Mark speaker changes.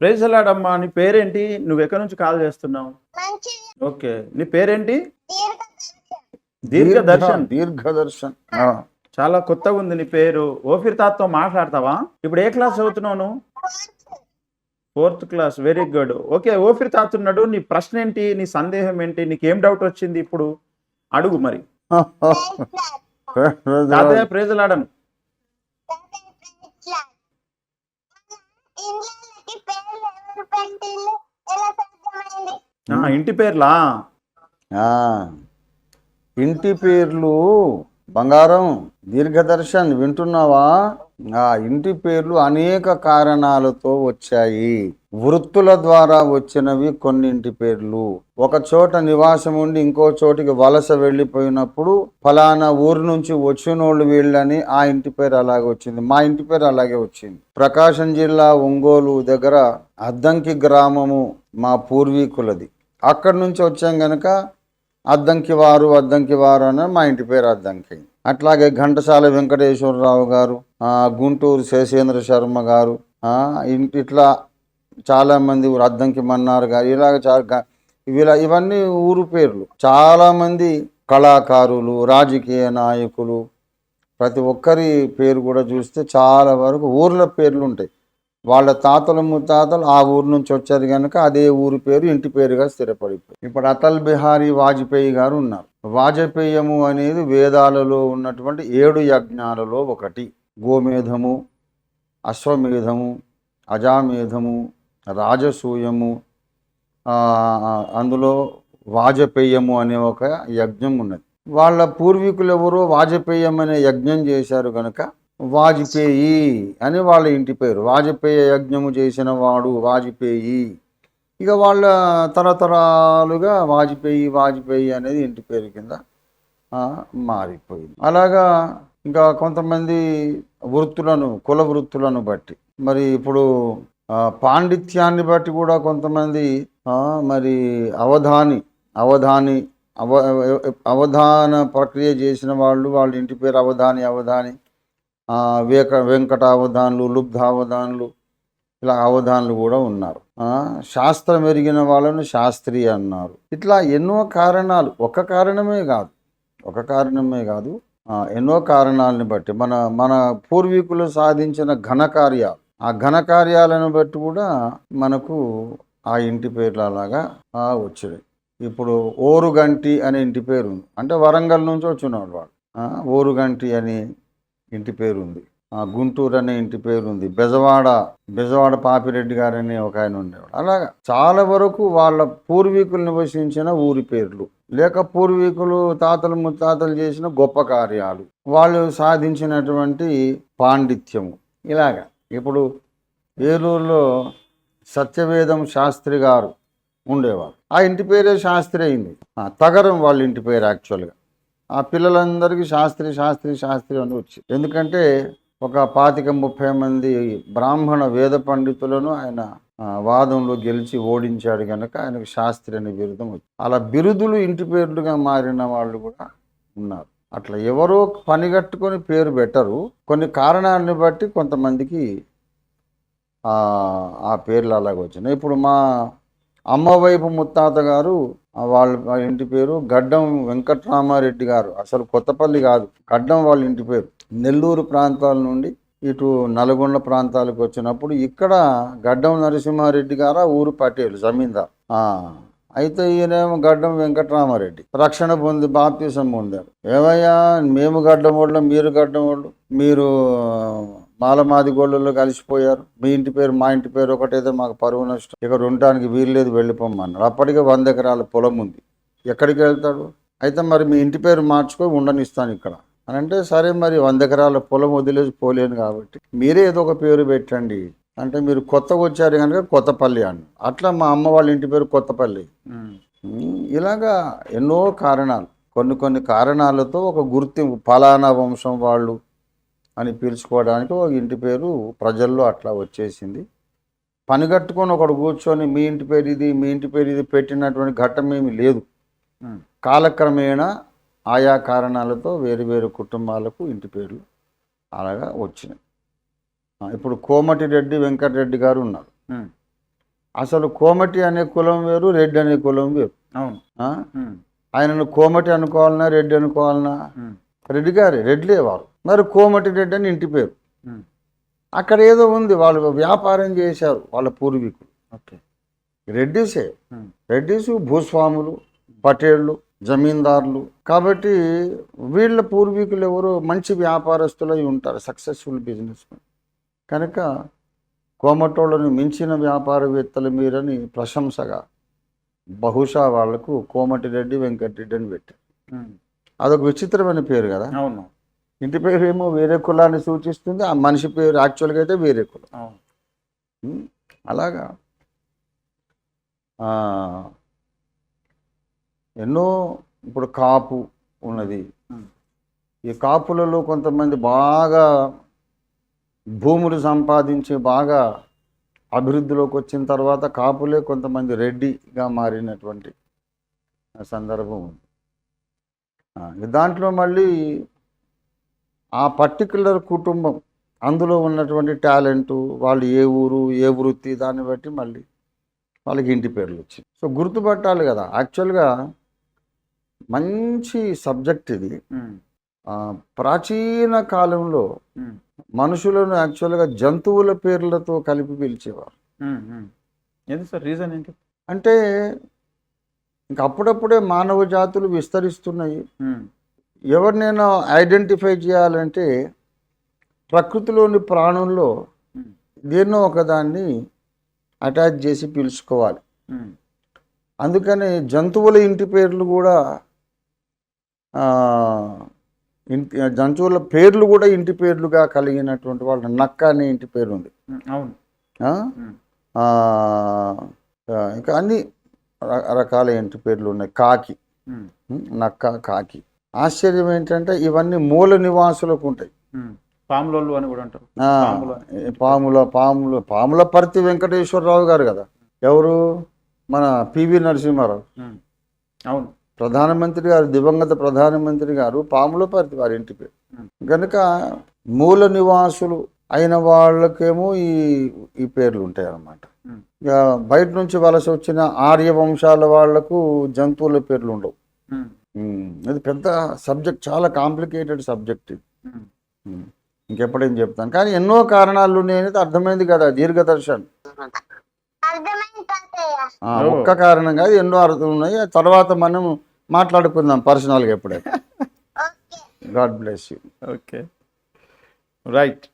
Speaker 1: ప్రేజలాడమ్మా నీ పేరేంటి? నువ్వు ఎక్కడి నుంచి కాల్ చేస్తున్నావు?
Speaker 2: మంచి
Speaker 1: ఓకే నీ పేరేంటి?
Speaker 2: దీర్ఘ దర్శనం
Speaker 1: దీర్ఘదర్శన్
Speaker 3: దీర్ఘదర్శన్. ఆ,
Speaker 1: చాలా కొత్తగా ఉంది నీ పేరు. ఓఫిర్ తాతతో మాట్లాడతావా? ఇప్పుడు ఏ క్లాస్ చదువుతున్నావు నువ్వు? Fourth class very good okay Ophir తాత ఉన్నాడు. నీ ప్రశ్న ఏంటి? నీ సందేహం ఏంటి? నీకు ఏం డౌట్ వచ్చింది ఇప్పుడు? అడుగు మరి. ప్రేజలాడను
Speaker 2: ఇండ్లకి పేర్లు ఎవరు పెట్టిల్లు ఎలా సాధ్యమైంది
Speaker 1: ఆ, ఇంటి పేర్లా?
Speaker 3: ఆ, ఇంటి పేర్లు బంగారం దీర్ఘదర్శన్ వింటున్నావా? ఆ ఇంటి పేర్లు అనేక కారణాలతో వచ్చాయి. వృత్తుల ద్వారా వచ్చినవి కొన్నింటి పేర్లు. ఒక చోట నివాసం ఉండి ఇంకో చోటికి వలస వెళ్ళిపోయినప్పుడు ఫలానా ఊరు నుంచి వచ్చినోళ్ళు వీళ్ళని ఆ ఇంటి పేరు అలాగే వచ్చింది. మా ఇంటి పేరు అలాగే వచ్చింది. ప్రకాశం జిల్లా ఒంగోలు దగ్గర అద్దంకి గ్రామము మా పూర్వీకులది. అక్కడి నుంచి వచ్చాం గనక అద్దంకి వారు అద్దంకి వారు అని మా ఇంటి పేరు అద్దంకి. అట్లాగే ఘంటసాల వెంకటేశ్వరరావు గారు గుంటూరు శేషేంద్ర శర్మ గారు ఇంటి ఇట్లా చాలామంది ఊరు అద్దంకి మన్నారు గారు ఇలాగ చాలా ఇలా ఇవన్నీ ఊరు పేర్లు. చాలామంది కళాకారులు రాజకీయ నాయకులు ప్రతి ఒక్కరి పేరు కూడా చూస్తే చాలా వరకు ఊర్ల పేర్లు ఉంటాయి. వాళ్ళ తాతలు ముత్తాతలు ఆ ఊరు నుంచి వచ్చారు కనుక అదే ఊరి పేరు ఇంటి పేరుగా స్థిరపడిపోయి ఇప్పుడు అటల్ బిహారీ వాజ్పేయి గారు ఉన్నారు. వాజపేయము అనేది వేదాలలో ఉన్నటువంటి ఏడు యజ్ఞాలలో ఒకటి. గోమేధము అశ్వమేధము అజామేధము రాజసూయము అందులో వాజపేయము అనే ఒక యజ్ఞం ఉన్నది. వాళ్ళ పూర్వీకులు ఎవరో వాజపేయం అనే యజ్ఞం చేశారు కనుక వాజ్పేయి అని వాళ్ళ ఇంటి పేరు. వాజపేయ యజ్ఞము చేసిన వాడు వాజ్పేయి. ఇక వాళ్ళ తరతరాలుగా వాజ్పేయి వాజ్పేయి అనేది ఇంటి పేరు కింద మారిపోయింది. అలాగా ఇంకా కొంతమంది వృత్తులను కుల వృత్తులను బట్టి మరి ఇప్పుడు పాండిత్యాన్ని బట్టి కూడా కొంతమంది మరి అవధాని అవధాని అవ అవధాన ప్రక్రియ చేసిన వాళ్ళు వాళ్ళ ఇంటి పేరు అవధాని అవధాని వేక వెంకట లుబ్ధావధానులు ఇలా అవధానులు కూడా ఉన్నారు. శాస్త్రం ఎరిగిన వాళ్ళను శాస్త్రి అన్నారు. ఇట్లా ఎన్నో కారణాలు ఒక కారణమే కాదు ఒక కారణమే కాదు. ఎన్నో కారణాలను బట్టి మన మన పూర్వీకులు సాధించిన ఘనకార్యాలు ఆ ఘనకార్యాలను బట్టి కూడా మనకు ఆ ఇంటి పేర్లు అలాగా వచ్చినాయి. ఇప్పుడు ఓరుగంటి అనే ఇంటి పేరు ఉంది. అంటే వరంగల్ నుంచి వచ్చినాడు వాడు. ఓరుగంటి అని ఇంటి పేరు ఉంది ఆ, గుంటూరు అనే ఇంటి పేరు ఉంది బెజవాడ బెజవాడ పాపిరెడ్డి గారు అనే ఒక ఆయన ఉండేవాడు. అలాగా చాలా వరకు వాళ్ళ పూర్వీకులు నివసించిన ఊరి పేర్లు. లేక పూర్వీకులు తాతలు ముత్తాతలు చేసిన గొప్ప కార్యాలు. వాళ్ళు సాధించినటువంటి పాండిత్యము. ఇలాగా ఇప్పుడు ఏలూరులో సత్యవేదం శాస్త్రి గారు ఉండేవారు. ఆ ఇంటి పేరే శాస్త్రి అయింది. తగరం వాళ్ళ ఇంటి పేరు యాక్చువల్గా. ఆ పిల్లలందరికీ శాస్త్రి శాస్త్రి శాస్త్రి అని వచ్చి. ఎందుకంటే ఒక పాతిక ముప్పై మంది బ్రాహ్మణ వేద పండితులను ఆయన వాదంలో గెలిచి ఓడించాడు కనుక ఆయనకు శాస్త్రి అనే బిరుదం వచ్చింది అలా బిరుదులు ఇంటి పేర్లుగా మారిన వాళ్ళు కూడా ఉన్నారు. అట్లా ఎవరో పనిగట్టుకొని పేరు పెట్టరు. కొన్ని కారణాలను బట్టి కొంతమందికి ఆ ఆ పేర్లు అలాగ వచ్చినాయి. ఇప్పుడు మా అమ్మవైపు ముత్తాత గారు వాళ్ళ ఇంటి పేరు గడ్డం వెంకట్రామారెడ్డి గారు. అసలు కొత్తపల్లి కాదు గడ్డం వాళ్ళ ఇంటి పేరు. నెల్లూరు ప్రాంతాల నుండి ఇటు నల్గొండ ప్రాంతాలకు వచ్చినప్పుడు ఇక్కడ గడ్డం నరసింహారెడ్డి గారు ఊరు పటేలు జమీందార్. అయితే ఈయనేమో గడ్డం వెంకటరామారెడ్డి. రక్షణ పొంది బాప్తీసం పొందారు. ఏమయ్యా మేము గడ్డం వాళ్ళు మీరు గడ్డం వాళ్ళు మీరు మాలమాది గోళ్ళలో కలిసిపోయారు. మీ ఇంటి పేరు మా ఇంటి పేరు ఒకటైతే మాకు పరువు నష్టం. ఇక్కడ ఉండటానికి వీల్లేదు వెళ్ళిపోమన్నారు అప్పటికే వంద ఎకరాల పొలం ఉంది. ఎక్కడికి వెళ్తాడు? అయితే మరి మీ ఇంటి పేరు మార్చుకొని ఉండనిస్తాను ఇక్కడ. అని అంటే సరే మరి వంద ఎకరాల పొలం వదిలేసి పోలేను కాబట్టి. మీరే ఏదో ఒక పేరు పెట్టండి. అంటే మీరు కొత్తగా వచ్చారు కనుక కొత్తపల్లి అని అట్లా మా అమ్మ వాళ్ళ ఇంటి పేరు కొత్తపల్లి. ఇలాగా ఎన్నో కారణాలు. కొన్ని కొన్ని కారణాలతో ఒక గుర్తింపు. ఫలానా వంశం వాళ్ళు అని పిలుచుకోవడానికి ఒక ఇంటి పేరు ప్రజల్లో అట్లా వచ్చేసింది. పనిగట్టుకొని ఒకడు కూర్చొని మీ ఇంటి పేరు ఇది మీ ఇంటి పేరు ఇది పెట్టినటువంటి ఘట్టం ఏమీ లేదు. కాలక్రమేణా ఆయా కారణాలతో వేరు వేరు కుటుంబాలకు ఇంటి పేర్లు అలాగా వచ్చినాయి. ఇప్పుడు కోమటిరెడ్డి వెంకటరెడ్డి గారు ఉన్నారు. అసలు కోమటి అనే కులం వేరు రెడ్డి అనే కులం వేరు.
Speaker 1: అవును.
Speaker 3: ఆయనను కోమటి అనుకోవాలన్నా రెడ్డి అనుకోవాలన్నా రెడ్డి గారే రెడ్లే వారు మరి కోమటి రెడ్డి అని ఇంటి పేరు. అక్కడ ఏదో ఉంది వాళ్ళు వ్యాపారం చేశారు వాళ్ళ పూర్వీకులు.
Speaker 1: ఓకే.
Speaker 3: రెడ్డిసే. రెడ్డిస్ భూస్వాములు పటేళ్ళు జమీందారులు. కాబట్టి వీళ్ళ పూర్వీకులు ఎవరో మంచి వ్యాపారస్తులై ఉంటారు సక్సెస్ఫుల్ బిజినెస్ కనుక కోమటోళ్ళని మించిన వ్యాపారవేత్తలు మీరని ప్రశంసగా బహుశా వాళ్ళకు కోమటిరెడ్డి వెంకటరెడ్డి అని పెట్టారు. అదొక విచిత్రమైన పేరు కదా?
Speaker 1: అవును.
Speaker 3: ఇంటి పేరు ఏమో వేరే కులాన్ని సూచిస్తుంది ఆ మనిషి పేరు యాక్చువల్గా అయితే వేరే కులం. అలాగా. ఎన్నో ఇప్పుడు కాపు ఉన్నది. ఈ కాపులలో కొంతమంది బాగా భూములు సంపాదించి బాగా అభివృద్ధిలోకి వచ్చిన తర్వాత కాపులే కొంతమంది రెడ్డిగా మారినటువంటి సందర్భం ఉంది. దాంట్లో మళ్ళీ ఆ పర్టికులర్ కుటుంబం అందులో ఉన్నటువంటి టాలెంటు వాళ్ళు ఏ ఊరు ఏ వృత్తి దాన్ని బట్టి మళ్ళీ వాళ్ళకి ఇంటి పేర్లు వచ్చాయి సో గుర్తుపట్టాలి కదా యాక్చువల్గా మంచి సబ్జెక్ట్ ఇది. ప్రాచీన కాలంలో మనుషులను యాక్చువల్గా జంతువుల పేర్లతో కలిపి పిలిచేవారు.
Speaker 1: ఏంటి సార్ రీజన్ ఏంటి?
Speaker 3: అంటే ఇంక అప్పుడప్పుడే మానవ జాతులు విస్తరిస్తున్నాయి.
Speaker 1: ఉమ్,
Speaker 3: ఎవరినైనా ఐడెంటిఫై చేయాలంటే ప్రకృతిలోని ప్రాణుల్లో
Speaker 1: ఉమ్,
Speaker 3: దేన్నో ఒకదాన్ని అటాచ్ చేసి పిలుచుకోవాలి. అందుకని జంతువుల ఇంటి పేర్లు కూడా ఇంటి జంతువుల పేర్లు కూడా ఇంటి పేర్లుగా కలిగినటువంటి వాళ్ళ నక్క అనే ఇంటి పేరు ఉంది.
Speaker 1: అవును.
Speaker 3: ఇంకా అన్ని రకాల ఇంటి పేర్లు ఉన్నాయి. కాకి. నక్క కాకి. ఆశ్చర్యం ఏంటంటే ఇవన్నీ మూల నివాసులకు ఉంటాయి.
Speaker 1: పాములోళ్ళు అని కూడా అంటారు. పాములు.
Speaker 3: పాముల పాముల పర్తి వెంకటేశ్వరరావు గారు కదా. ఎవరు? మన పివి నరసింహారావు.
Speaker 1: అవును.
Speaker 3: ప్రధానమంత్రి గారు దివంగత ప్రధానమంత్రి గారు పాముల పర్తి వారి ఇంటి పేరు. కనుక మూల నివాసులు అయిన వాళ్ళకేమో ఈ ఈ పేర్లు ఉంటాయి అన్నమాట బయట నుంచి వలస వచ్చిన ఆర్య వంశాల వాళ్ళకు జంతువుల పేర్లు ఉండవు. ఇది పెద్ద సబ్జెక్ట్ చాలా కాంప్లికేటెడ్ సబ్జెక్ట్. ఇది ఇంకెప్పుడేం చెప్తాను. కానీ ఎన్నో కారణాలు ఉన్నాయనేది అర్థమైంది కదా దీర్ఘదర్శన్. ఒక్క కారణం కాదు ఎన్నో అర్థం ఉన్నాయి. ఆ తర్వాత మనం మాట్లాడుకుందాం పర్సనల్గా ఎప్పుడైతే
Speaker 2: okay.
Speaker 3: God bless you.
Speaker 1: Okay. Right.